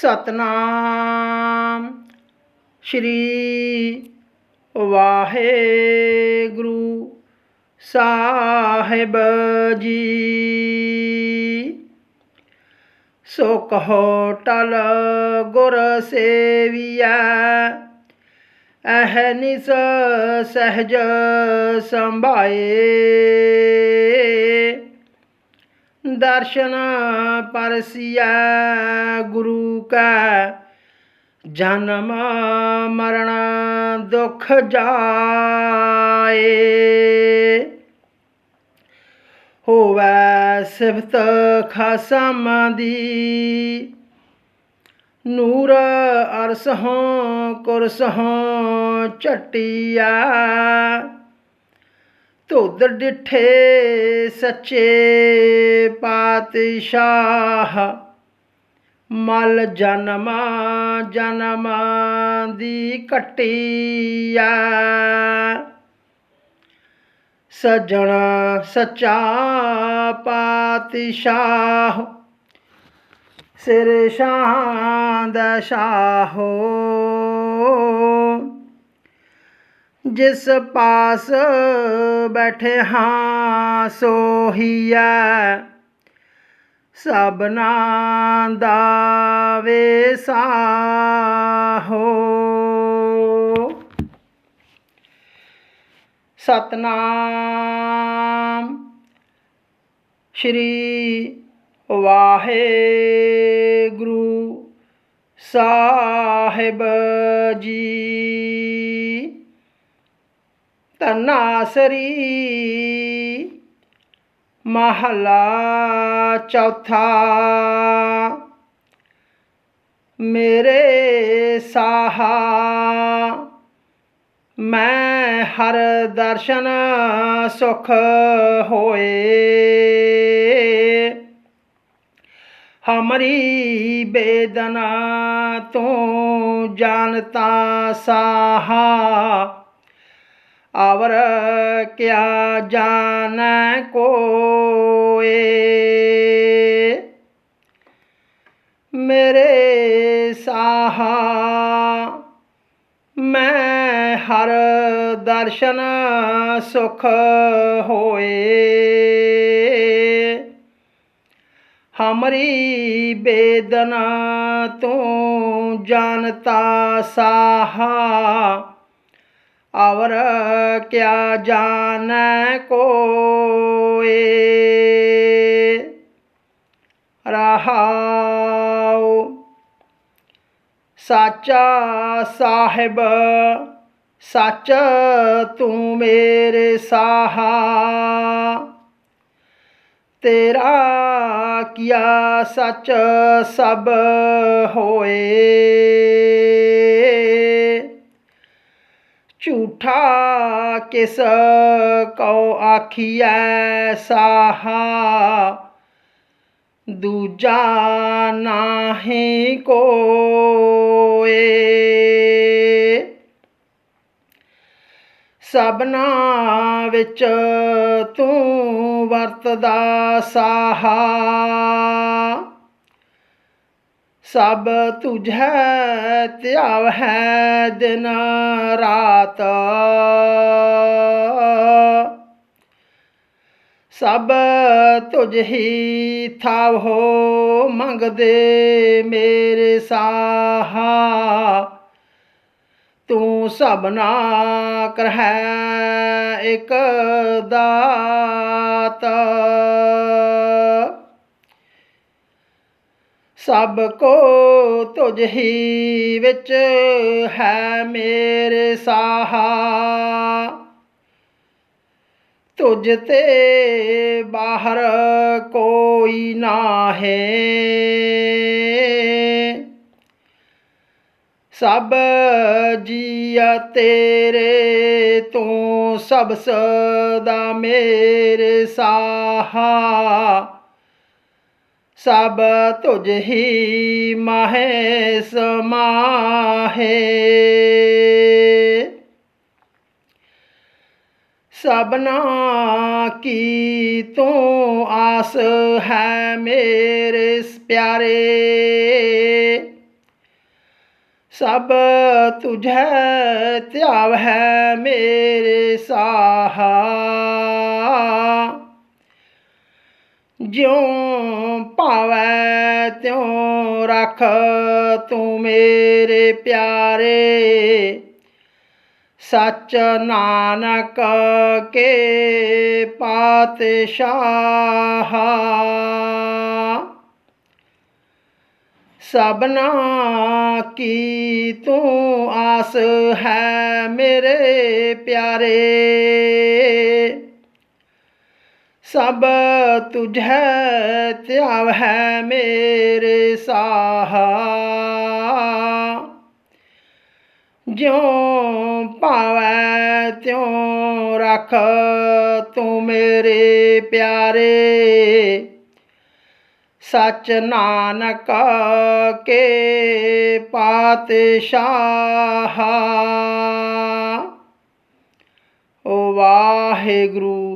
ਸਤਨਾਮ। ਸ਼੍ਰੀ ਵਾਹਿਗੁਰੂ ਸਾਹਿਬ ਜੀ। ਸੋ ਕਹੋ ਟਲ ਗੁਰ ਸੇਵੀਐ ਅਹਨਿਸ ਸਹਜ ਸੰਭਾਏ। दर्शन परसिया गुरु का जन्म मरण दुख जाए होवे सिफत खसम दी ਨੂਰ ਅਰਸ ਹੋਂ ਕੁਰਸ ਹੋਂ ਚਟਿਆ ਧੁੱਧ ਡਿਠੇ ਸੱਚੇ ਪਾਤਸ਼ਾਹ। ਮਲ ਜਨਮ ਜਨਮ ਦੀ ਕਟਿਆ ਸਜਣ ਸੱਚਾ ਪਾਤਸ਼ਾਹ। ਸਿਰ ਸ਼ਾਹ ਦਾ ਸ਼ਾਹੋ जिस पास बैठे हाँ सोहिया सब नावे सा हो। सतनाम श्री वाहे गुरु साहेब जी। तनासरी महला चौथा। मेरे साहा। मैं हर दर्शन सुख होए। हमारी बेदना तो जानता साहा। आवर क्या जान को मेरे साहा, मैं हर दर्शन सुख होए। हमारी वेदना तू जानता साहा और क्या जान को रहा साचा साहेब, सच तू मेरे साहा। तेरा किया सच सब होए। झूठा किस को आखिया साहा। दूजा नाही को सबना बिच तू वरतदा साहा। ਸਭ ਤੁਝੈ ਧਿਆਵ ਹੈ ਦਿਨ ਰਾਤ। ਸਭ ਤੁਝ ਹੀ ਥਾਵ ਹੋ ਮੰਗਦੇ ਮੇਰੇ ਸਾਹਾ। ਤੂੰ ਸਭਨਾ ਕਰਹਿ ਇਕ ਦਾਤ। ਸਭ ਕੋ ਤੁਝ ਹੀ ਵਿੱਚ ਹੈ ਮੇਰੇ ਸਾਹਾ। ਤੁਝ ਤੇ ਬਾਹਰ ਕੋਈ ਨਾਹੀ। ਸਭ ਜੀਆ ਤੇਰੇ ਤੂੰ ਸਭ ਸਦਾ ਮੇਰੇ ਸਾਹਾ। सब तुझ ही महे। समाहे सबना की तू आस है मेरे प्यारे। सब तुझे त्याव है मेरे साहा। ज्यों पावै त्यों रख तू मेरे प्यारे। सच नानक के पातशाह। सबना की तू आस है मेरे प्यारे। सब तुझ त्याव है मेरे साहा। ज्यों पावे त्यों रख तू मेरे प्यारे। सच नानक के पातशाह। शाह वाहे गुरु